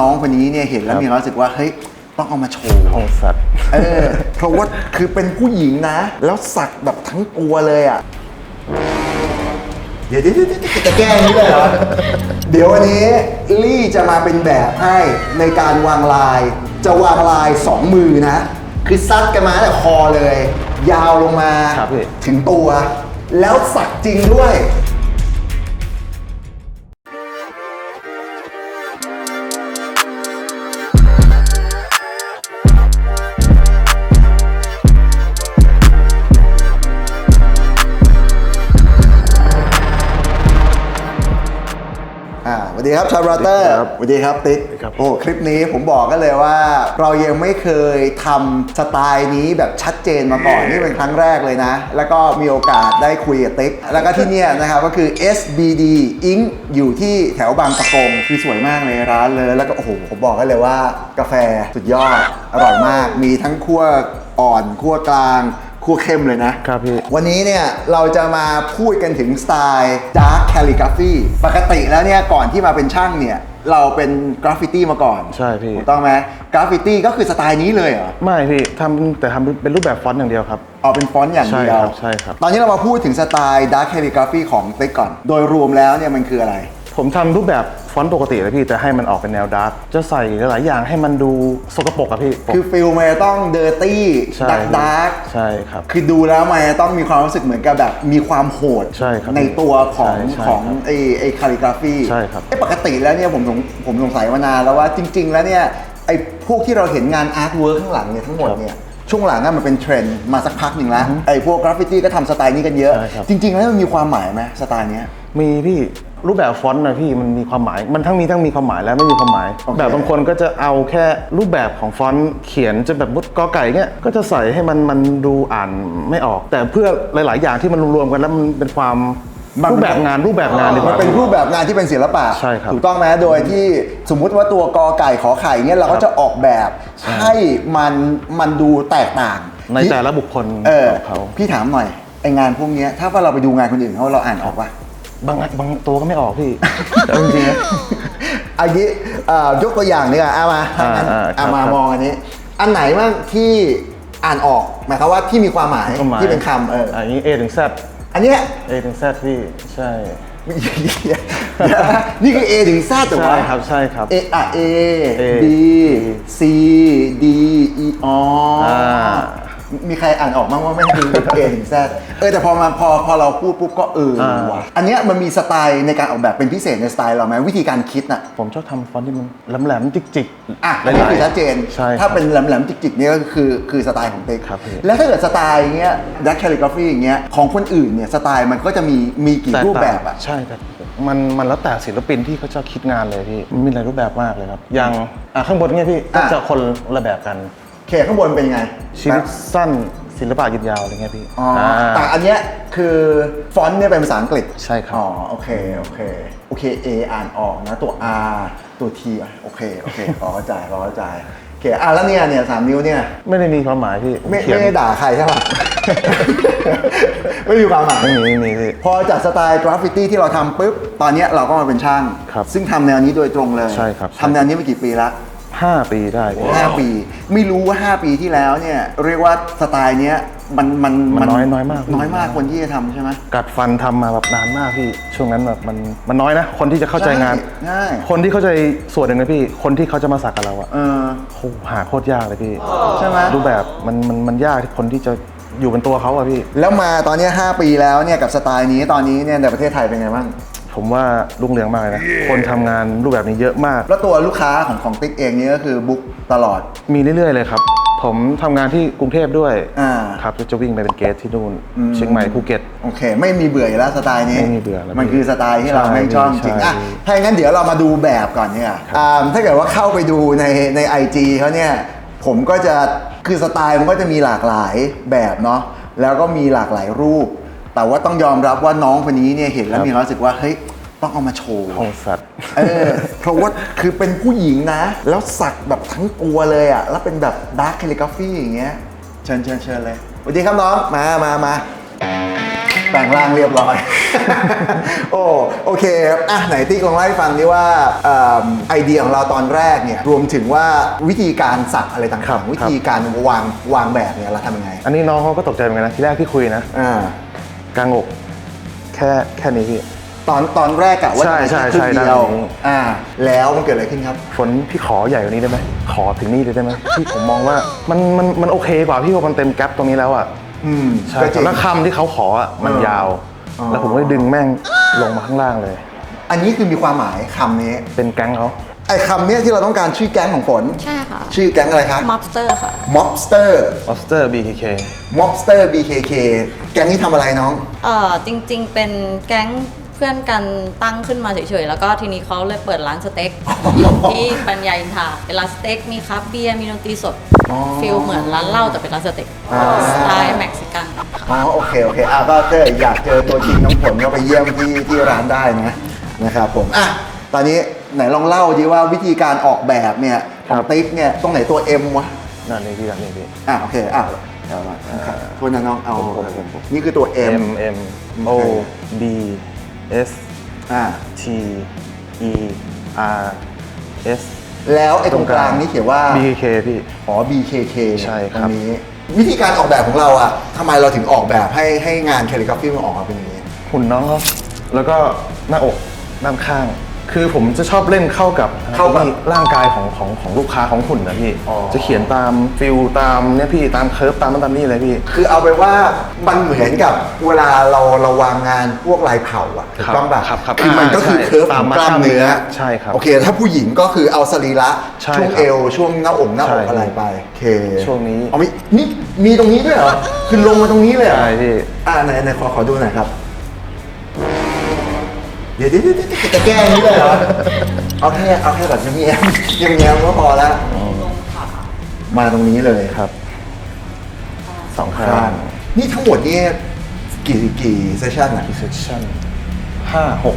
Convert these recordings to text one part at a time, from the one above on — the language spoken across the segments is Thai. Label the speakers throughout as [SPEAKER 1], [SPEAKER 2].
[SPEAKER 1] น้องคนนี้เนี่ยเห็นแล้ว
[SPEAKER 2] ครับ
[SPEAKER 1] มีความรู้สึกว่าเฮ้ยต้องเอามาโชว์
[SPEAKER 2] ห้องสัตว์
[SPEAKER 1] เออเพราะว่าคือเป็นผู้หญิงนะ แล้วสักแบบทั้งตัวเลยอะเดี๋ยวเดี๋ยวเดี๋ยวเดี๋ยวจะแก้อย่างนี้เลยเหรอเดี๋ยววันนี้ลี่จะมาเป็นแบบให้ในการวางลาย จะวางลายสองมือนะ คือซัดกันมาตั้งแต่คอเลย ยาวลงมา
[SPEAKER 2] ครับพี่
[SPEAKER 1] ถึงตัว แล้วสักจริงด้วย ดีครับชาวบราเตอร์
[SPEAKER 2] ครับ
[SPEAKER 1] สวัสดีครับติ๊ก
[SPEAKER 2] สวัสดีครับ
[SPEAKER 1] โอ้คลิปนี้ผมบอกกันเลยว่า เรายังไม่เคยทำสไตล์นี้แบบชัดเจนมาก่อนนี่เป็นครั้งแรกเลยนะ แล้วก็มีโอกาสได้คุยกับติ๊กแล้วก็ที่เนี่ยนะครับก็คือ SBD Ink อยู่ที่แถวบางประกงคือสวยมากเลยร้านเลยแล้วก็โอ้โหผมบอกกันเลยว่ากาแฟสุดยอดอร่อยมาก มีทั้งคั่วอ่อนคั่วกลาง คั่วเข้มเลยนะ
[SPEAKER 2] ครับพี่
[SPEAKER 1] วันนี้เนี่ยเราจะมาพูดกันถึงสไตล์ Dark Calligraphy ปกติแล้วเนี่ยก่อนที่มาเป็นช่างเนี่ยเราเป็นกราฟฟิตี้มาก่อน
[SPEAKER 2] ใช่พี่
[SPEAKER 1] ถูกต้องไหมกราฟฟิตี้ก็คือสไตล์นี้เลยเหรอ
[SPEAKER 2] ไม่พี่ทำแต่ทำเป็นรูปแบบฟอนต์อย่างเดียวครับ
[SPEAKER 1] เอาเป็นฟอนต์อย่างเดียว
[SPEAKER 2] ใช่ครับใช่ครับ
[SPEAKER 1] ตอนนี้เรามาพูดถึงสไตล์ Dark Calligraphy ของติ๊กก่อน โดยรวมแล้วเนี่ยมันคืออะไร
[SPEAKER 2] ผมทำรูปแบบ ฟอนต์ปกติเลยพี่แต่ให้มันออกเป็นแนวดาร์กจะใส่หลายๆอย่างให้มันดูสกปรกอะพี่ผม
[SPEAKER 1] คือฟิลมันจะต้องเดอร์ตี้
[SPEAKER 2] ใช่
[SPEAKER 1] ดักดาร์ก
[SPEAKER 2] ใช่ครับ
[SPEAKER 1] คือดูแล้วมันจะต้องมีความรู้สึกเหมือนกับแบบมีความโหด
[SPEAKER 2] ใช่ครับ
[SPEAKER 1] ตัวของ
[SPEAKER 2] ใช่ใช่
[SPEAKER 1] ของ
[SPEAKER 2] ครับ
[SPEAKER 1] ไอ้ไอ้คาลิกราฟี
[SPEAKER 2] ใช่ครับ
[SPEAKER 1] ไอ้ปกติแล้วเนี่ยผมสงผมสงสัยมานานแล้วว่าจริง ๆ แล้วเนี่ยไอ้พวกที่เราเห็นงานอาร์ตเวิร์ข้างหลังเนี่ยทั้งหมดเนี่ยช่วงหลังอะมันเป็นเทรนด์มาสักพักหนึ่งแล้วไอ้พวกกราฟฟิตี้ก็ทำสไตล์นี้กันเยอะ
[SPEAKER 2] ใช่ครับ
[SPEAKER 1] จริง ๆ แล้วมันมีความหมายไหมสไตล์เนี้ย
[SPEAKER 2] มีพี่ รูปแบบฟอนต์นะพี่มันมีความหมาย มันทั้งมีทั้งมีความหมายและไม่มีความหมาย
[SPEAKER 1] โอเค
[SPEAKER 2] แบบบางคนก็จะเอาแค่รูปแบบของฟอนต์เขียนจะแบบมุดกอไก่เงี้ยก็จะใส่ให้มันมันดูอ่านไม่ออก แต่เพื่อหลาย ๆ อย่างที่มันรวมๆกันแล้วมันเป็นความรูปแบบงานรูปแบบงานดีก
[SPEAKER 1] มัน
[SPEAKER 2] ว่า
[SPEAKER 1] เป็นรูปแบบงานที่เป็นศิลปะ
[SPEAKER 2] ใช่ครับ
[SPEAKER 1] ถูกต้องไหมโดยที่สมมุติว่าตัวกอไก่ขอไข่เนี่ยเราก็จะออกแบบให้มันมันดูแตกต่าง
[SPEAKER 2] ในแต่ละบุคคล
[SPEAKER 1] เออ
[SPEAKER 2] ของเขา
[SPEAKER 1] พี่ถามหน่อยไองานพวกเนี้ยถ้าว่าเราไปดูงานคนอื่นเขาเราอ่านออกปะ
[SPEAKER 2] บางอันบางตัวก็ไม่ออกพี่ เอาจริงๆนะ
[SPEAKER 1] อันนี้เอ่อยกตัวอย่างดีกว่าเอามาถ้างั้น
[SPEAKER 2] อ่าอ่า
[SPEAKER 1] เอามา
[SPEAKER 2] ครับ
[SPEAKER 1] มองอันนี้ อันไหนบ้างที่อ่านออกหมายความว่าที่มีความหมาย
[SPEAKER 2] ความหมาย
[SPEAKER 1] ที่เป็นคำเออ
[SPEAKER 2] อันนี้ A ถึง Z
[SPEAKER 1] อันเนี้ย
[SPEAKER 2] A ถึง Z พี่ ใช่
[SPEAKER 1] เดี๋ยวนะนี่คือ A ถึง Z ถูกไหม
[SPEAKER 2] ใช่ครับ ใช่ครับ
[SPEAKER 1] A อะ A
[SPEAKER 2] A
[SPEAKER 1] B C D E อ๋ออา มีใครอ่านออกมั้งว่าไม่คือ A ถึง Z เออแต่พอมาพอพอเราพูดปุ๊บก็เออ
[SPEAKER 2] อ่า
[SPEAKER 1] ว่ะอันเนี้ยมันมีสไตล์ในการออกแบบเป็นพิเศษในสไตล์เราไหมวิธีการคิดน่ะ
[SPEAKER 2] ผมชอบทำฟอนต์ที่มันแหลมๆจิกๆ
[SPEAKER 1] อะ
[SPEAKER 2] ห
[SPEAKER 1] อันนี้
[SPEAKER 2] ลายๆ
[SPEAKER 1] คือชัดเจน
[SPEAKER 2] ใช่
[SPEAKER 1] ถ้า
[SPEAKER 2] ครับ
[SPEAKER 1] เป็นแหลมๆจิกๆเนี่ยก็คือคือสไตล์ของเต็ก
[SPEAKER 2] ครับพี่
[SPEAKER 1] แล้วถ้าเกิดสไตล์อย่างเงี้ยดักแคลิกราฟีอย่างเงี้ยของคนอื่นเนี่ยสไตล์มันก็จะมีมีกี่
[SPEAKER 2] ตก
[SPEAKER 1] รูป
[SPEAKER 2] ต่าง
[SPEAKER 1] แบบอะ
[SPEAKER 2] ใช่ครับมันมันแล้วแต่ศิลปินที่เขาจะคิดงานเลยพี่มันมีหลายรูปแบบมากเลยครับ อย่างอะข้างบนเนี่ยพี่ก็
[SPEAKER 1] อะ
[SPEAKER 2] จะคนละแบบกัน
[SPEAKER 1] เขตข้างบนเป็นยังไง
[SPEAKER 2] ชีวิตสั้นศิลปะยืนยาวอะไรเงี้ยพี่
[SPEAKER 1] อ๋ออาแต่อันเนี้ยคือฟอนต์เนี่ยเป็นภาษาอังกฤษ
[SPEAKER 2] ใช่ครับ
[SPEAKER 1] อ๋อโอเคโอเคโอเค A อ่านออกนะตัว R ตัว T อะโอเคโอเคพอเข้าใจพอเข้าใจโอเคอะแล้วเนี่ยเนี่ยสามนิ้วเนี่ย
[SPEAKER 2] ไม่ได้มีความหมายพี่
[SPEAKER 1] ไม่
[SPEAKER 2] เขียน
[SPEAKER 1] ไม่ได้ด่าใครใช่ปะ ไม่มีความหมาย
[SPEAKER 2] ไม่มีไม่มีพี่
[SPEAKER 1] พอจากสไตล์กราฟฟิตี้ที่เราทำปุ๊บ ตอนเนี้ยเราก็มาเป็นช่าง
[SPEAKER 2] ครับ
[SPEAKER 1] ซึ่งทำแนวนี้โดยตรงเลย
[SPEAKER 2] ใช่ครับใช่
[SPEAKER 1] ทำแนวนี้มากี่ปีละ
[SPEAKER 2] ห้าปีได้พี่
[SPEAKER 1] 5ปี ไม่รู้ว่า 5 ปีที่แล้วเนี่ย เรียกว่าสไตล์เนี้ยมันมัน
[SPEAKER 2] มันน้อยน้อยมาก
[SPEAKER 1] น้อยมากคนที่จะทำใช่ไหม
[SPEAKER 2] กัดฟันทำมาแบบนานมากพี่ ช่วงนั้นแบบมันมันน้อยนะ คนที่จะเข้าใจงาน
[SPEAKER 1] ใช่
[SPEAKER 2] คนที่เข้าใจส่วนหนึ่งนะพี่ คนที่เขาจะมาสักกับเราอะ
[SPEAKER 1] เออ
[SPEAKER 2] โหหาโคตรยากเลยพี่
[SPEAKER 1] ใช่ไหม
[SPEAKER 2] รูปแบบมันมันมันยากที่คนที่จะอยู่เป็นตัวเขาอะพี่
[SPEAKER 1] แล้วมาตอนเนี้ย5ปีแล้วเนี่ยกับสไตล์นี้ตอนนี้เนี่ยในประเทศไทยเป็นไงบ้าง
[SPEAKER 2] ผมว่ารุ่งเรืองมากเลยนะ คนทำงานรูปแบบนี้เยอะมาก
[SPEAKER 1] แล้วตัวลูกค้าของของติ๊กเองเนี่ยก็คือบุ๊กตลอด
[SPEAKER 2] มีเรื่อยๆเลยครับ ผมทำงานที่กรุงเทพด้วย
[SPEAKER 1] อ่า
[SPEAKER 2] ครับจะวิ่งไปเป็นเกสที่นู่น
[SPEAKER 1] อืม
[SPEAKER 2] เชียงใหม่ภูเก็ต
[SPEAKER 1] โอเค ไม่มีเบื่ออยู่แล้วสไตล์นี้
[SPEAKER 2] ไม่มีเบื่อแล้ว
[SPEAKER 1] มันคือสไตล์ที่เรา
[SPEAKER 2] ใช่
[SPEAKER 1] ไม่ชอบจริง
[SPEAKER 2] ใช่
[SPEAKER 1] อะถ้าอย่างนั้นเดี๋ยวเรามาดูแบบก่อนเนี่ยอ่าถ้าเกิดว่าเข้าไปดูในใน IG เขาเนี่ย ผมก็จะคือสไตล์มันก็จะมีหลากหลายแบบเนาะแล้วก็มีหลากหลายรูป แต่ว่าต้องยอมรับว่าน้องคนนี้เนี่ยเห็นแล้วมีความรู้สึกว่าเฮ้ยต้องเอามาโชว์
[SPEAKER 2] ห้องสัตว์
[SPEAKER 1] เออเพราะว่าคือเป็นผู้หญิงนะ แล้วสักแบบทั้งตัวเลยอะแล้วเป็นแบบดาร์ค a คลิกราฟีอย่างเงี้ยเชิญเชิญเชิญเลยสวัสดีครับน้องมามามาแปลงร่างเรียบร้อย โอ้โอเคครับอะไหนติ๊กลองเล่าให้ฟังดิว่าเอิ่มไอเดียของเราตอนแรกเนี่ยรวมถึงว่าวิธีการสักอะไรต่างๆ วิธีการวางวางแบบเนี่ยเราทำยังไง
[SPEAKER 2] อันนี้น้องเขาก็ตกใจเหมือนกันนะทีแรกที่คุยนะ
[SPEAKER 1] อ่า ก
[SPEAKER 2] ลางอก แค่แค่นี้พี่
[SPEAKER 1] ตอนตอนแรกอะว่า
[SPEAKER 2] ใช่ใช่
[SPEAKER 1] จะครึ่ง
[SPEAKER 2] ใช่
[SPEAKER 1] เดียว
[SPEAKER 2] ด้านนี้
[SPEAKER 1] อ่า แล้วมันเกิดอะไรขึ้นครับ
[SPEAKER 2] ฝนพี่ขอใหญ่กว่านี้ได้ไหมขอถึงนี่เลยได้ไหมพี่ผมมองว่ามันมันมันโอเคกว่าพี่ว่ามันเต็มแก๊ปตรงนี้แล้วอะ
[SPEAKER 1] อืม
[SPEAKER 2] ใช่
[SPEAKER 1] ก็จริง
[SPEAKER 2] แล้วคำที่เขาขออะมัน
[SPEAKER 1] เออยา
[SPEAKER 2] ว
[SPEAKER 1] อ๋อ
[SPEAKER 2] แล้วผมก็เลยดึงแม่งลงมาข้างล่างเลย
[SPEAKER 1] อันนี้คือมีความหมายคำนี้
[SPEAKER 2] เป็นแก๊งเขา
[SPEAKER 1] ไอ้คำเนี้ยที่เราต้องการชื่อแก๊งของฝน
[SPEAKER 3] ใช่ค่ะ
[SPEAKER 1] ชื่อแก๊งอะไรครับ
[SPEAKER 3] mobster ค่ะ
[SPEAKER 1] mobster
[SPEAKER 2] Monster BKK
[SPEAKER 1] mobster BKK แก๊งนี้ทำอะไรน้อง
[SPEAKER 3] เอ่อจริงๆ เป็นแก๊งเพื่อนกันตั้งขึ้นมาเฉยๆ แล้วก็ทีนี้เขาเลยเปิดร้านสเต็กอยู่ที่ปัญญาอินทราเป็นร้านสเต็กมีคราฟต์เบียร์มีดนตรีสด
[SPEAKER 1] อ๋อ
[SPEAKER 3] ฟิลเหมือนร้านเหล้าแต่เป็นร้านสเต็ก
[SPEAKER 1] อ่า
[SPEAKER 3] สไตล์เม็กซิกัน
[SPEAKER 1] อ๋อโอเคโอเคอะก็เจออยากเจอตัวจริงน้องผลก็ไปเยี่ยมที่ที่ร้านได้นะนะครับผมอะตอนนี้ ไหนลองเล่าดิว่าวิธีการออกแบบเนี่ยของติ๊กเนี่ยตรงไหนตัว M วะ
[SPEAKER 2] นั่นนี่พี่นั่นนี่พี่
[SPEAKER 1] อะโอเคอะเอามาครับโทษนะน้องเอา
[SPEAKER 2] ผมผมผม
[SPEAKER 1] นี่คือตัว M
[SPEAKER 2] M M O B S
[SPEAKER 1] อ่า
[SPEAKER 2] T E R S
[SPEAKER 1] แล้วไอ้ตรงกลางนี่เขียนว่า
[SPEAKER 2] BKK พี่
[SPEAKER 1] อ๋อ BKK
[SPEAKER 2] ใช่ครับ
[SPEAKER 1] ตรงนี้ วิธีการออกแบบของเราอะทำไมเราถึงออกแบบให้ให้งานแคลิกราฟีมันออกมาเป็นอย่างนี้
[SPEAKER 2] หุ่นน้องเขาแล้วก็หน้าอกด้านข้าง คือผมจะชอบเล่นเข้ากับ
[SPEAKER 1] เข้ากับ
[SPEAKER 2] ร่างกายของของของลูกค้าของหุ่นนะพี่
[SPEAKER 1] อ๋อ
[SPEAKER 2] จะเขียนตามฟิลตามเนี่ยพี่ตามเคิร์ฟตามนั้นตามนี่เลยพี่
[SPEAKER 1] คือเอาไปว่ามันเหมือนกับเวลาเราเราวางงานพวกลายเผาอะถูกต้องป่ะ
[SPEAKER 2] ครับครับ
[SPEAKER 1] คือมันก็คือ
[SPEAKER 2] ใช่
[SPEAKER 1] เคิร์ฟข
[SPEAKER 2] ตา
[SPEAKER 1] อ
[SPEAKER 2] ม
[SPEAKER 1] งกล้ามเนื้อ
[SPEAKER 2] ใช่ครับ
[SPEAKER 1] โอเค ถ้าผู้หญิงก็คือเอาสรีระ
[SPEAKER 2] ใช่
[SPEAKER 1] ช่วง
[SPEAKER 2] ครับ
[SPEAKER 1] เอวช่วงหน้าอกหน้าอก
[SPEAKER 2] ใช่
[SPEAKER 1] อะไรไปโอเค
[SPEAKER 2] ช่วงนี้
[SPEAKER 1] เอามีนี่มีตรงนี้ด้วยเหรอคือลงมาตรงนี้เลยเหรอ
[SPEAKER 2] ใช่พี่
[SPEAKER 1] อ่าไหนไหนขอขอดูหน่อยครับ เดี๋ยวเดี๋ยวเดี๋ยวเดี๋ยวจะแก้อย่างนี้เลยเหรอ เอาแค่เอาแค่แบบเงียบๆเงียบๆก็พอแล้วมาตรงนี้เลย
[SPEAKER 2] ครับ สองข้า
[SPEAKER 1] ข้างงนี่ทั้งหมดนี่กี่กี่เซสชั่นอะ
[SPEAKER 2] เซสชั่นห้าหก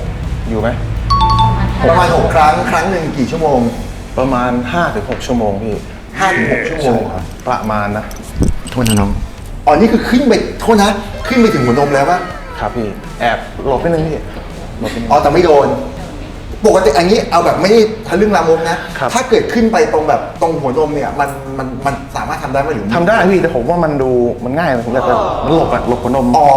[SPEAKER 2] อยู่ไหม
[SPEAKER 1] ประมาณ6ครั้งครั้งหนึ่งกี่ชั่วโมง
[SPEAKER 2] ประมาณ5้าถึงหชั่วโมงพี่
[SPEAKER 1] 5ถึง6ชั่วโมง
[SPEAKER 2] ใครับประมาณนะ
[SPEAKER 1] โทษนะน้อง อ๋อ นี่คือขึ้นไปโทษนะ ขึ้นไปถึงหัวนมแล้วปะ
[SPEAKER 2] ครับพี่ แอบหลบนิดนึงพี่ หลบนิดนึง
[SPEAKER 1] อ๋อแต่ไม่โดน ปกติอันนี้เอาแบบไม่ได้ทะลึ่งลามกนะ
[SPEAKER 2] ครับ
[SPEAKER 1] ถ้าเกิดขึ้นไปตรงแบบตรงหัวนมเนี่ยมันมันมันสามารถทำได้ไหมหรือ
[SPEAKER 2] ทำได้พี่แต่ผมว่ามันดูมันง่ายผมอยากจะมันหลบอะหลบหัวนม
[SPEAKER 1] อ๋อ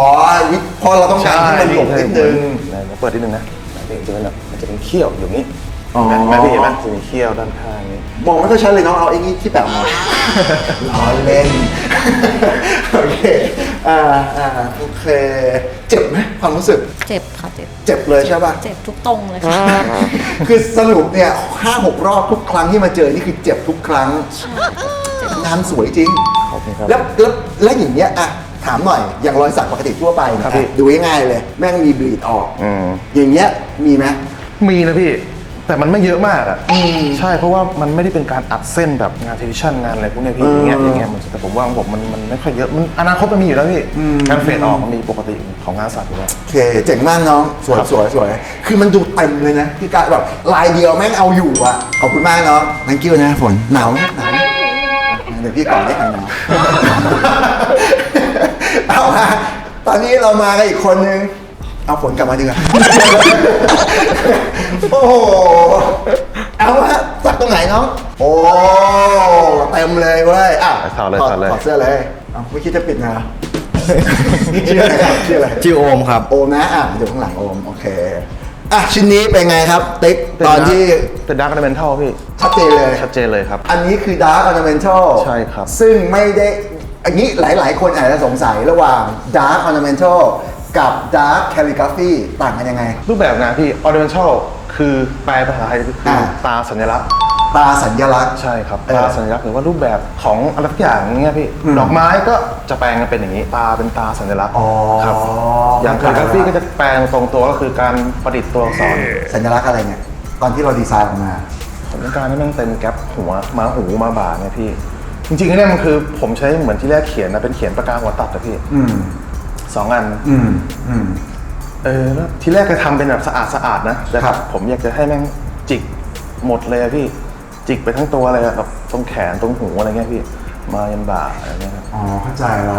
[SPEAKER 1] วิพอเราต้องการให้มันหลบนิดนึง
[SPEAKER 2] ไหนผมเปิดนิดนึงนะไหนพี่จะเป็นแบบมันจะเป็นเขี้ยวอยู่นี้
[SPEAKER 1] อ๋อ
[SPEAKER 2] เห็น ไหมพี่เห็นไหมจะมีเขี้ยวด้านข้างนี้
[SPEAKER 1] มองไม่ค่อยชัดเลยน้องเอาไอ้นี่ที่แปะมา ล้อเล่น โอเคอ่าอ่าโอเค เจ็บไหมความรู้สึก
[SPEAKER 3] เจ็บค่ะเจ็บ
[SPEAKER 1] เจ็บเลยใช่ป่ะ
[SPEAKER 3] เจ็บทุกตรงเลยค่ะ
[SPEAKER 1] คือสรุปเนี่ยห้าหกรอบทุกครั้งที่มาเจอนี่คือเจ็บทุกครั้งงานสวยจริง
[SPEAKER 2] ขอบคุณครับ
[SPEAKER 1] แล้วแล้วแล้วอย่างเงี้ยอะถามหน่อยอย่างรอยสักปกติทั่วไปนะครับ
[SPEAKER 2] พี่
[SPEAKER 1] ดูง่ายๆเลย แม่งมีบลีดออก
[SPEAKER 2] อืม
[SPEAKER 1] อย่างเงี้ยมีไหม
[SPEAKER 2] มีนะพี่ แต่มันไม่เยอะมากอะ
[SPEAKER 1] อืม
[SPEAKER 2] ใช่เพราะว่ามันไม่ได้เป็นการอัดเส้นแบบงานเทลิชั่นงานอะไรพวกเนี้ยพี่
[SPEAKER 1] เออ
[SPEAKER 2] อย่างเงี้ยอย่างเงี้ยมันแต่ผมว่าของผมมันมันไม่ค่อยเยอะมันอนาคตมันมีอยู่แล้วพี่
[SPEAKER 1] อืม
[SPEAKER 2] การเฟดออกมันมีปกติของงานสัตว์อยู่แล้ว
[SPEAKER 1] โอเคเจ๋งมากน้องสวย
[SPEAKER 2] ครับ
[SPEAKER 1] สวยสวยคือมันดูเต็มเลยนะพี่กายแบบลายเดียวแม่งเอาอยู่อะขอบคุณมากน้อง thank you นะฝนหนาวไหมหนาวไหมเดี๋ยวพี่ก่อนได้หายหนาวเอามาตอนนี้เรามากันอีกคนนึง เอาฝนกลับมาดีกว่า โอ้โห เอาฮะสักตรงไหนน้อง โอ้เต็มเลยเว้ยอะ
[SPEAKER 2] ถอดเลย
[SPEAKER 1] ถอด
[SPEAKER 2] ถอดเลย
[SPEAKER 1] ถอดเสื้อเลยเอาไม่คิดจะปิดนะชื่ออะไรครับชื่ออะไร
[SPEAKER 4] ชื่อโอมครับ
[SPEAKER 1] โอมนะอะอยู่ข้างหลังโอมโอเค อะชิ้นนี้เป็นไงครับติ๊กตอนที่
[SPEAKER 2] เป็นดาร์กเมนทัลพี่
[SPEAKER 1] ชัดเจนเลย
[SPEAKER 2] ชัดเจนเลยครับ
[SPEAKER 1] อันนี้คือ Dark Ornamental
[SPEAKER 2] ใช่ครับ
[SPEAKER 1] ซึ่งไม่ได้ อันนี้หลาย ๆ คนอาจจะสงสัยระหว่าง Dark Ornamental กั บ Dark Calligraphy ต่างกันยังไง
[SPEAKER 2] รูปแบบงานพี่ ornamental คือแปลภาษาไทยคืออา ตาสัญลักษณ์
[SPEAKER 1] ตาสัญลักษณ์
[SPEAKER 2] ใช่ครับ
[SPEAKER 1] เออ
[SPEAKER 2] ตาสัญลักษณ์หรือว่ารูปแบบของอะไรสักอย่างเงี้ยพี่
[SPEAKER 1] อืม
[SPEAKER 2] ดอกไม้ก็จะแปลงกันเป็นอย่างนี้ ตาเป็นตาสัญลักษณ์
[SPEAKER 1] อ๋อ
[SPEAKER 2] ครับอย่าง
[SPEAKER 1] เข้า
[SPEAKER 2] คา
[SPEAKER 1] ใจ
[SPEAKER 2] ลิกราฟี
[SPEAKER 1] ละ
[SPEAKER 2] ก็จะแปลงตรงตัวก็คือการประดิษฐ์ตัวอักษร
[SPEAKER 1] สัญลักษณ์อะไรเนี่ยตอนที่เราดีไซน์ออกมา
[SPEAKER 2] ผมต้องการให้มันเต็มแก๊ปหัวมาหูมาบ่าเนี่ยพี่ จริงๆเนี่ยมันคือผมใช้เหมือนที่แรกเขียนนะเป็นเขียนปากกาหัวตัดนะพี่
[SPEAKER 1] อืม
[SPEAKER 2] สองอัน
[SPEAKER 1] อืมอืม
[SPEAKER 2] เออแล้วทีแรกก็ทำเป็นแบบสะอาดสะอาดนะแต่
[SPEAKER 1] ครับ
[SPEAKER 2] ผมอยากจะให้แม่งจิกหมดเลยอะพี่จิกไปทั้งตัวเลยอะแบบตรงแขนตรงหูอะไรเงี้ยพี่มายันบ่าอะไรเงี้ยครับ
[SPEAKER 1] อ๋อเข้าใจแล้ว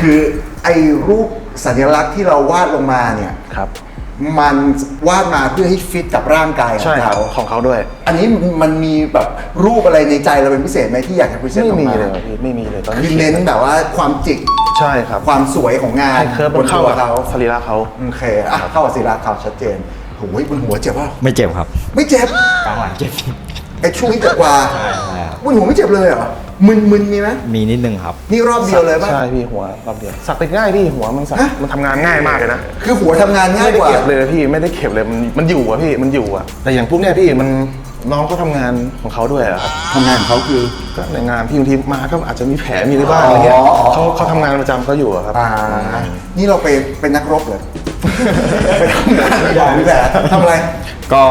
[SPEAKER 1] คือไอ้รูปสัญลักษณ์ที่เราวาดลงมาเนี่ย
[SPEAKER 2] ครับ
[SPEAKER 1] มันวาดมาเพื่อให้ฟิตกับร่างกายขอ
[SPEAKER 2] ใช่
[SPEAKER 1] ง
[SPEAKER 2] ครับ
[SPEAKER 1] เขา
[SPEAKER 2] ของเขาด้วย
[SPEAKER 1] อันนี้มันมีแบบรูปอะไรในใจเราเป็นพิเศษไหมที่อยากจะพรีเซนต์
[SPEAKER 2] ไม่
[SPEAKER 1] ออก
[SPEAKER 2] มี
[SPEAKER 1] มา
[SPEAKER 2] เลยครับพี่ไม่มีเลยตอน
[SPEAKER 1] คือ
[SPEAKER 2] นี้
[SPEAKER 1] เน้นแบบว่าความจิก
[SPEAKER 2] ใช่ครับ
[SPEAKER 1] ความสวยของงาน
[SPEAKER 2] ให้เคิร์ฟ
[SPEAKER 1] บ
[SPEAKER 2] มัน
[SPEAKER 1] น
[SPEAKER 2] เข้า
[SPEAKER 1] ตัว
[SPEAKER 2] กับ
[SPEAKER 1] เขา
[SPEAKER 2] สรีระเขา
[SPEAKER 1] โอเคอะเข้ากับศิลาเขาชัดเจนโอ้ยบนหัวเจ็บป่ะ
[SPEAKER 4] ไม่เจ็บครับ
[SPEAKER 1] ไม่เจ็บ
[SPEAKER 4] กลางหลังเจ็บ
[SPEAKER 1] ไอ้ช่วงนี้เจ็บกว่า
[SPEAKER 4] ใช่ใช่ครับ
[SPEAKER 1] บนหัวไม่เจ็บเลยเหรอมึนมึนมีไหม
[SPEAKER 4] มีนิดนึงครับ
[SPEAKER 1] นี่รอบเดียวเลยป่ะ
[SPEAKER 2] ใช่พี่หัวรอบเดียวสักติดง่ายพี่หัวมันสัก
[SPEAKER 1] ฮะ
[SPEAKER 2] มันทำงานง่ายมากเลยนะ
[SPEAKER 1] คือหัวทำงานง่าย
[SPEAKER 2] ไม่ได้
[SPEAKER 1] กว่า
[SPEAKER 2] เก็บเลยพี่ไม่ได้เก็บเลยมันมันอยู่อะพี่มันอยู่อะแต่อย่างพวกเนี้ยพี่มัน น้องเขาทำงานของเขาด้วยอะครับ
[SPEAKER 1] ทำงานของเขาคือ
[SPEAKER 2] ก็ในงานพี่บางทีมาก็อาจจะมีแผลมีอะไรบ้างอะไรเงี้ย
[SPEAKER 1] อ๋ออ๋อ
[SPEAKER 2] เขาเขาทำงานประจำเขาอยู่อะครับ
[SPEAKER 1] อ่า นี่เราไปเป็นนักรบเหรอ ไปทำงานอย่ามีแผลทำอะไร
[SPEAKER 4] ก็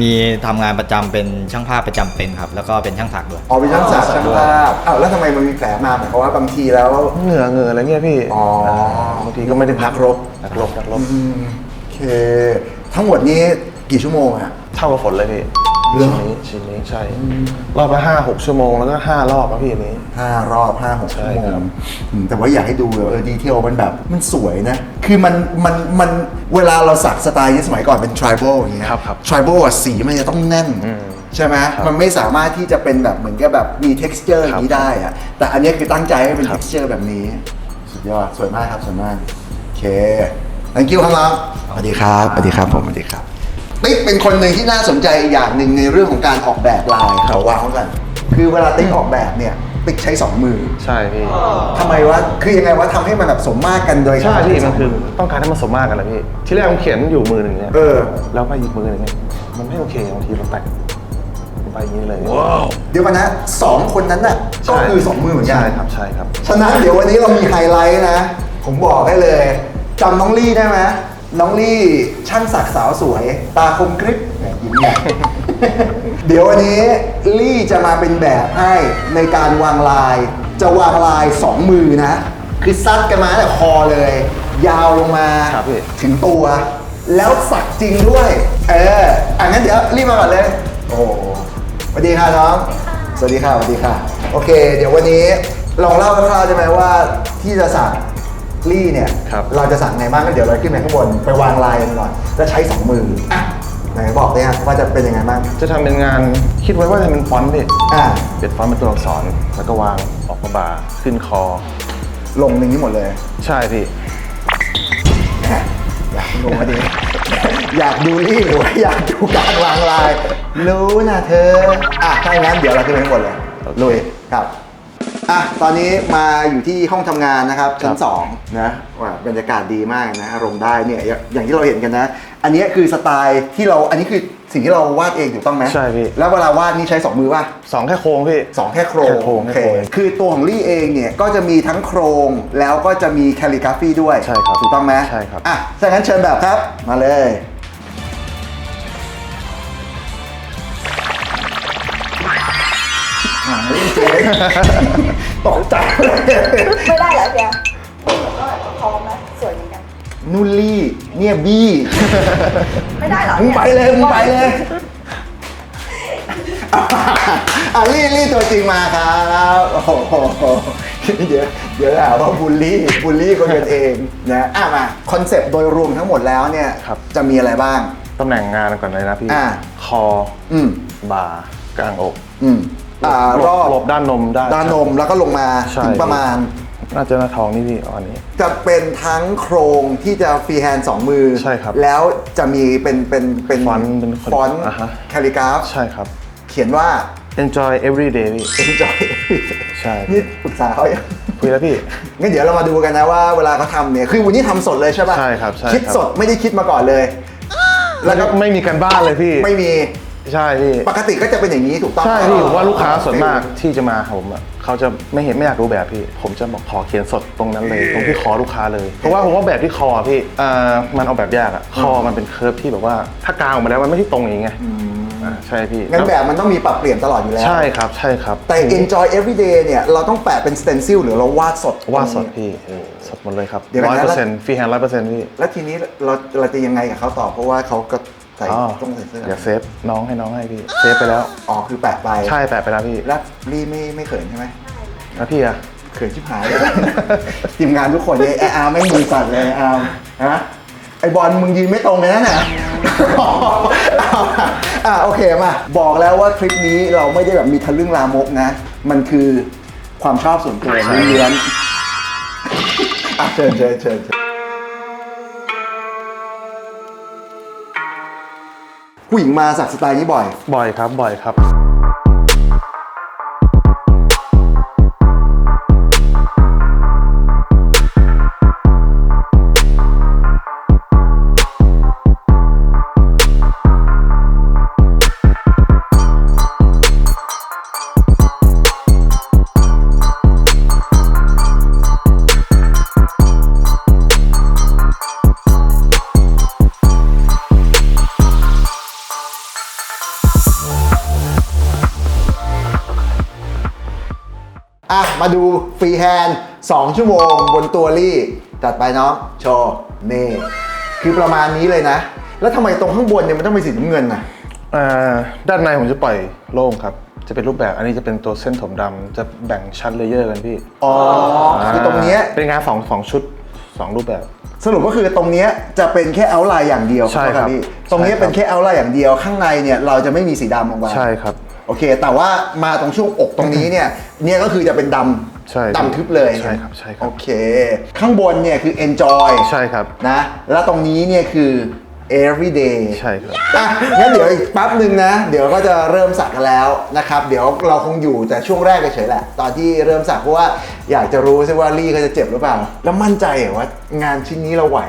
[SPEAKER 4] มีทำงานประจำเป็นช่างภาพประจำเป็นครับ แล้วก็เป็นช่างถักด้วย
[SPEAKER 1] อ๋อเป็นช่างศักดิ์ช่างภาพอ้าวแล้วทำไมมันมีแผลมาหมายความว่าบางทีแล้ว
[SPEAKER 2] เหงื่อเหงื่ออะไรเงี้ยพี่
[SPEAKER 1] อ๋ออ่า
[SPEAKER 2] บางทีก็ไม่ได้พั
[SPEAKER 1] นักรบ
[SPEAKER 2] นักรบนักรบ
[SPEAKER 1] อืมโอเค ทั้งหมดนี้กี่ชั่วโมงอะ
[SPEAKER 2] เท่ากับฝนเลยพี่
[SPEAKER 1] เหรอ
[SPEAKER 2] ชิ้นนี้ชิ้นนี้ใช่ รอบละห้าหกชั่วโมงแล้วก็ห้ารอบอะพี่อันนี้
[SPEAKER 1] ห้ารอบห้าหก
[SPEAKER 2] ใช่
[SPEAKER 1] ชั่วโม
[SPEAKER 2] ครั
[SPEAKER 1] ง
[SPEAKER 2] บ
[SPEAKER 1] อืมแต่ว่าอยากให้ดูเออดีเทลมันแบบมันสวยนะ คือมันมันมันเวลาเราสักสไตล์นี้สมัยก่อนเป็น tribal อย่างเงี้ย
[SPEAKER 2] ครับครับ
[SPEAKER 1] tribal อะสีมันจะต้องแน่น
[SPEAKER 2] อืม
[SPEAKER 1] ใช่ไหม
[SPEAKER 2] ครับ
[SPEAKER 1] มันไม่สามารถที่จะเป็นแบบเหมือนกับแบบมี texture อย่างนี้ได้อะแต่อันนี้คือตั้งใจให้เป็น
[SPEAKER 2] ครับ
[SPEAKER 1] texture แบบนี้ สุดยอด สวยมากครับสวยมาก โอเค thank you ครับน้องสวัสดีครับสวัสดีครับผมสวัสดีครับ ติ๊กเป็นคนหนึ่งที่น่าสนใจอย่างหนึ่งในเรื่องของการออกแบบลายเขาวางไว้กัน คือเวลาติ๊กออกแบบเนี่ยติ๊กใช้สองมือ
[SPEAKER 2] ใช่พี่
[SPEAKER 1] ทำไมวะคือยังไงวะทำให้มันแบบสมมาตรกันโดย
[SPEAKER 2] ใช่
[SPEAKER 1] การ
[SPEAKER 2] พี่
[SPEAKER 1] ใช้ส
[SPEAKER 2] มั
[SPEAKER 1] อนง
[SPEAKER 2] คือต้องการให้มันสมมาตรกันแหละพี่ที่แรกผมเขียนอยู่มือหนึ่งเนี่ย
[SPEAKER 1] เออ
[SPEAKER 2] แล้วไปอีกมือหนึ่งเนี่ยมันไม่โอเคบางทีเราแตกไปอย่างนี้เลย
[SPEAKER 1] เดี๋ยวกันนะสองคนนั้นน่ะก็
[SPEAKER 2] ใช่
[SPEAKER 1] คือสองมือเหมือนกัน
[SPEAKER 2] ใช่ครับใช่ครับ
[SPEAKER 1] ฉะนั้นเดี๋ยววันนี้เรามีไฮไลท์นะ ผมบอกได้เลยจำน้องลี่ได้ไหม น้องลี่ช่างสักสาวสวย ตาคมกริบแหมยิ้มใหญ่ เดี๋ยววันนี้ลี่จะมาเป็นแบบให้ในการวางลาย จะวางลายสองมือนะคือซัดกันมาตั้งแต่คอเลย ยาวลงมา
[SPEAKER 2] ครับพี่
[SPEAKER 1] ถึงตัว แล้วสักจริงด้วย เอออะงั้นเดี๋ยวรีบมาก่อนเลย โอ้โหสวัสดีค่ะน้อง สวัสดีค่ะสวัสดีค่ะ โอเค เดี๋ยววันนี้ลองเล่าคร่าวๆได้ไหมว่าที่จะสั่ง ลี่เนี่ย
[SPEAKER 2] ครับ
[SPEAKER 1] เราจะสั่งไงบ้างก็เดี๋ยวเราขึ้นไปข้างบนไปวางลายกันก่อนแล้วใช้สองมืออะไหนบอกเลยฮะว่าจะเป็นยังไงบ้าง
[SPEAKER 2] จะทำเป็นงานคิดไว้ว่าจะเป็นฟอนต์พี่
[SPEAKER 1] อะ
[SPEAKER 2] เป็นฟอนต์เป็นตัวอักษร แล้วก็วางออกมาบ่าขึ้นคอ
[SPEAKER 1] ลงในนี้หมดเลย
[SPEAKER 2] ใช่พี่
[SPEAKER 1] อยากดูมาดิ อยากดูลี่หรือว่าอยากดูการวางลาย รู้นะเธอ อะถ้าอย่างนั้นเดี๋ยวเราขึ้นไปข้างบนเลย ลุย ครับ อะตอนนี้มาอยู่ที่ห้องทำงานนะครับชั้น
[SPEAKER 2] ครับ
[SPEAKER 1] สองนะว่าบรรยากาศดีมากนะอารมณ์ได้เนี่ยอย่างอย่างที่เราเห็นกันนะ อันนี้คือสไตล์ที่เราอันนี้คือสิ่งที่เราวาดเองถูกต้องไหม
[SPEAKER 2] ใช่พี่
[SPEAKER 1] แล้วเวลาวาดนี่ใช้สองมือป่ะ
[SPEAKER 2] สองแค่โครงพี่
[SPEAKER 1] สองแค่โครง
[SPEAKER 2] แค่โครง
[SPEAKER 1] โอ
[SPEAKER 2] แค่
[SPEAKER 1] เค
[SPEAKER 2] โครง
[SPEAKER 1] คือตัวของลี่เองเนี่ยก็จะมีทั้งโครงแล้วก็จะมีแคลิกราฟีด้วย
[SPEAKER 2] ใช่ครับ
[SPEAKER 1] ถูกต้องไหม
[SPEAKER 2] ใช่ครับ
[SPEAKER 1] อะถ้างั้นเชิญแบบครับมาเลยอ่าลี่เจ๊ ตกใจเลย
[SPEAKER 5] ไม่ได้เหรอเพียก็พร้อมไหมสวยเหมือนกัน
[SPEAKER 1] นุ่นลี่ เนี่ยบี้
[SPEAKER 5] ไม่ได้เหรอ
[SPEAKER 1] มึงไปเลยมึงไปเลยอะลี่ลี่ตัวจริงมาครับโอ้โหเดี๋ยวเดี๋ยวหาว่าบูลลี่บูลลี่คนกันเองนะอะมาคอนเซปต์โดยรวมทั้งหมดแล้วเนี่ย
[SPEAKER 2] ครับ
[SPEAKER 1] จะมีอะไรบ้าง
[SPEAKER 2] ตำแหน่งงานก่อนเลยนะพี่
[SPEAKER 1] อ่า
[SPEAKER 2] คอ
[SPEAKER 1] อืม
[SPEAKER 2] บ่ากลางอก
[SPEAKER 1] อืม อ่า
[SPEAKER 2] หล
[SPEAKER 1] รอบ
[SPEAKER 2] หลบด้านนมได้
[SPEAKER 1] ด้านนมแล้วก็ลงมา
[SPEAKER 2] ใช่
[SPEAKER 1] ถึงประมาณ
[SPEAKER 2] น่าจะหน้าท้องนี่พี่อันนี้
[SPEAKER 1] จะเป็นทั้งโครงที่จะฟรีแฮนด์สองมือ
[SPEAKER 2] ใช่ครับ
[SPEAKER 1] แล้วจะมีเป็นเป็นเป็น
[SPEAKER 2] ฟอนต์เป็นคน
[SPEAKER 1] ฟอนต์
[SPEAKER 2] อ่าฮะ
[SPEAKER 1] แคลิกราฟ
[SPEAKER 2] ใช่ครับ
[SPEAKER 1] เขียนว่า
[SPEAKER 2] enjoy every day พี่
[SPEAKER 1] enjoy
[SPEAKER 2] ใช่
[SPEAKER 1] นี่ปรึกษาเขาอย่าง
[SPEAKER 2] คุยแล้วพี่
[SPEAKER 1] งั้นเดี๋ยวเรามาดูกันนะว่าเวลาเขาทำเนี่ย คือวันนี้ทำสดเลยใช่ป่ะ
[SPEAKER 2] ใช่ครับ ใช่
[SPEAKER 1] คิด
[SPEAKER 2] ครับ
[SPEAKER 1] สดไม่ได้คิดมาก่อนเลย แล้วก็
[SPEAKER 2] ไม่มีการบ้านเลยพี่
[SPEAKER 1] ไม่มี
[SPEAKER 2] ใช่พี่
[SPEAKER 1] ปกติก็จะเป็นอย่างนี้ถูกต้อง
[SPEAKER 2] ใช่
[SPEAKER 1] ไห
[SPEAKER 2] พี่ผมว่าลูกค้าส่วนมากที่จะมาหาผมอะเขาจะไม่เห็นไม่อยากรู้แบบพี่ ผมจะบอกขอเขียนสดตรงนั้นเลย ตรงที่คอลูกค้าเลยเพราะว่าผมว่าแบบที่คออะพี่เอ่อมันเอาแบบยากอะคอมันเป็นเคิร์ฟที่แบบว่าถ้ากางออกมาแล้วมันไม่ที่ตรงอย่างงี้ไงอ่าใช่พี่
[SPEAKER 1] งั้นแบบมันต้องมีปรับเปลี่ยนตลอดอยู่แล้ว
[SPEAKER 2] ใช่ครับใช่ครับ
[SPEAKER 1] แต่ enjoy everyday เนี่ยเราต้องแปะเป็น stencil หรือเราวาดสด
[SPEAKER 2] วาดสดพี่สดหมดเลยครับ
[SPEAKER 1] เดี๋ยวนะ
[SPEAKER 2] ร้อยเปอร์เซ็นต์ฟรีแฮนด์ร้อยเปอร์เซ็นต์พี่
[SPEAKER 1] แล้วทีนี้เราเราจะยังไงกับเขาต่อเพราะว่าเขาก็ ใส่
[SPEAKER 2] อ๋อ
[SPEAKER 1] ต้องใส่เสื้อ
[SPEAKER 2] เดี๋ยวเซฟน้องให้น้องให้พี่ เซฟไปแล้ว
[SPEAKER 1] อ๋อคือแปะไป
[SPEAKER 2] ใช่แปะไปแล้วพี่
[SPEAKER 1] แล้วรีไม่ไม่เขินใช่ไหม
[SPEAKER 2] นะพี่อะ
[SPEAKER 1] เขินชิบหายเลยทีมงานทุกคนเลยไออาร์ไม่มือสั่นเลยไอ้อาร์มฮะไอบอลมึงยืนไม่ตรงเลยนะเนี่ยอะโอเคมาบอกแล้วว่าคลิปนี้เราไม่ได้แบบมีทะลึ่งลามกนะ มันคือความชอบส่วนตัวล้วนๆอะเชิญเชิญเชิญ ผู้หญิงมาสักสไตล์นี้บ่อย
[SPEAKER 2] บ่อยครับบ่อยครับ
[SPEAKER 1] ดูฟรีแฮนด์2ชั่วโมงบนตัวรี่ จัดไปน้องโชว์นี่คือประมาณนี้เลยนะ แล้วทำไมตรงข้างบนเนี่ยมันต้องเป็นสีน้ำเงินน่ะ
[SPEAKER 2] อ่าด้านในผมจะปล่อยโล่งครับ จะเป็นรูปแบบอันนี้จะเป็นตัวเส้นถมดำจะแบ่งชั้นเลเยอร์กันพี่
[SPEAKER 1] อ๋อคือตรงเนี้ย
[SPEAKER 2] เป็นงานสองสองชุดสองรูปแบบ
[SPEAKER 1] สรุปก็คือตรงเนี้ยจะเป็นแค่เอาท์ไลน์อย่างเดียว
[SPEAKER 2] ใช่ครับ
[SPEAKER 1] พี่ตรงเนี้ย
[SPEAKER 2] ใช่ครับ
[SPEAKER 1] เป็นแค่เอาท์ไลน์อย่างเดียวข้างในเนี่ยเราจะไม่มีสีดำลงไป
[SPEAKER 2] ใช่ครับ
[SPEAKER 1] โอเค แต่ว่ามาตรงช่วงอกตรงนี้เนี่ยเนี่ยก็คือจะเป็นดำ
[SPEAKER 2] ใช่
[SPEAKER 1] ดำทึบเลย
[SPEAKER 2] ใช่ครับใช่ครับ
[SPEAKER 1] โอเค ข้างบนเนี่ยคือ enjoy
[SPEAKER 2] ใช่ครับ
[SPEAKER 1] นะ แล้วตรงนี้เนี่ยคือ everyday
[SPEAKER 2] ใช่ครับ
[SPEAKER 1] อะงั้นเดี๋ยวอีกแป๊บหนึ่งนะ เดี๋ยวก็จะเริ่มสักกันแล้วนะครับ เดี๋ยวเราคงอยู่แต่ช่วงแรกเฉยๆแหละ ตอนที่เริ่มสักเพราะว่าอยากจะรู้ใช่ว่าลี่เขาจะเจ็บหรือเปล่า แล้วมั่นใจเหรอว่างานชิ้นนี้เราไหว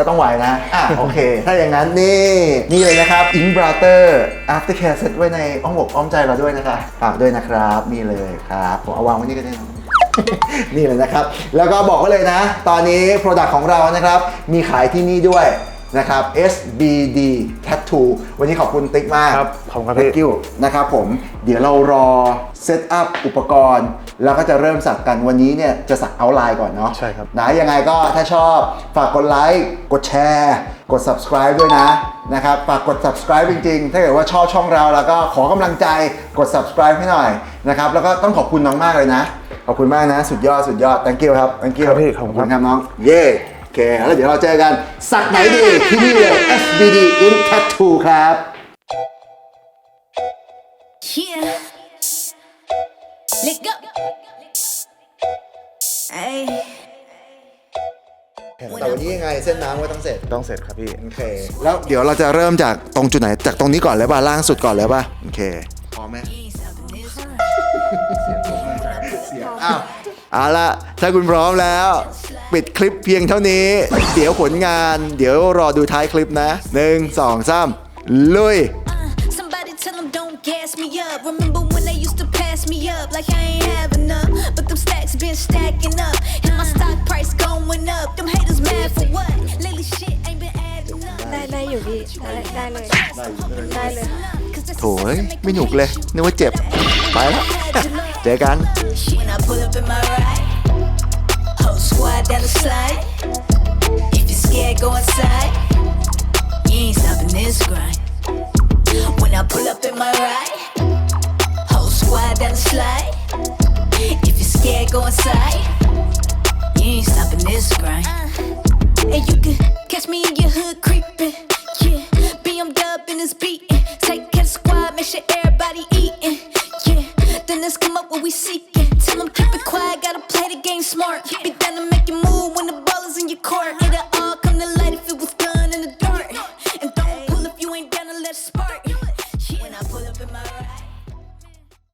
[SPEAKER 1] ก็ต้องไหวนะ อะโอเค ถ้าอย่างนั้นนี่ นี่เลยนะครับอิงบราเตอร์ aftercare เซตไว้ในอ้อมอกอ้อมใจเราด้วยนะคะฝากด้วยนะครับ นี่เลยครับผมเอาวางไว้นี่ก็ได้นะนี่เลยนะครับ แล้วก็บอกไว้เลยนะ ตอนนี้ Product ของเรานะครับ มีขายที่นี่ด้วย นะครับ SBD Tattoo วันนี้ขอบคุณติ๊กมาก
[SPEAKER 2] ครับขอบคุณครับพี่
[SPEAKER 1] Thank you นะครับผมเดี๋ยวเรารอเซตอัพอุปกรณ์ แล้วก็จะเริ่มสักกันวันนี้เนี่ยจะสักเอาไลน์ก่อนเนาะ
[SPEAKER 2] ใช่ครับ
[SPEAKER 1] นะยังไงก็ถ้าชอบฝากกดไลค์กดแชร์ กด subscribe ด้วยนะนะครับฝากกด subscribe จริงๆ ถ้าเกิดว่าชอบช่องเราแล้วก็ขอกำลังใจกด subscribe ให้หน่อยนะครับแล้วก็ต้องขอบคุณน้องมากเลยนะ ขอบคุณมากนะ สุดยอดสุดยอด thank you ครับ thank you
[SPEAKER 2] ครับพี่ขอบคุณครับ
[SPEAKER 1] ครับน้อง เย้ โอเคแล้วเดี๋ยวเราเจอกัน สักไหนดี ที่นี่เลย SBD in Tattoo ครับ
[SPEAKER 6] Yeah. Let go. Hey.
[SPEAKER 1] แต่วันนี้ยังไงเส้นน้ำก็ต้องเสร็จ
[SPEAKER 2] ต้องเสร็จครับพี่
[SPEAKER 1] โอเค แล้วเดี๋ยวเราจะเริ่มจากตรงจุดไหน จากตรงนี้ก่อนเลยป่ะ ล่างสุดก่อนเลยป่ะ โอเค พร้อมไหมอ้าว เอาละถ้าคุณพร้อมแล้ว ปิดคลิปเพียงเท่านี้ เดี๋ยวผลงาน เดี๋ยวรอดูท้ายคลิปนะหนึ่งสองสามลุย
[SPEAKER 6] Somebody tell them don't gas me up. Remember when they used to pass me up like I ain't have enough? But them stacks been stacking up. And my stock price going up. Them haters mad for what? Lately shit ain't been adding up.
[SPEAKER 5] ได้ได้อยู่พี่ได้ได้เลยได้เลย
[SPEAKER 1] โถเอ้ยไม่หนุกเลยนึกว่าเจ็บ ไปแล้วเจอกัน
[SPEAKER 6] When I pull up in my ride, whole squad down the slide. If you're scared, go inside. You ain't stopping this grind. When I pull up in my ride, whole squad down the slide. If you're scared, go inside. You ain't stopping this grind. And you can catch me in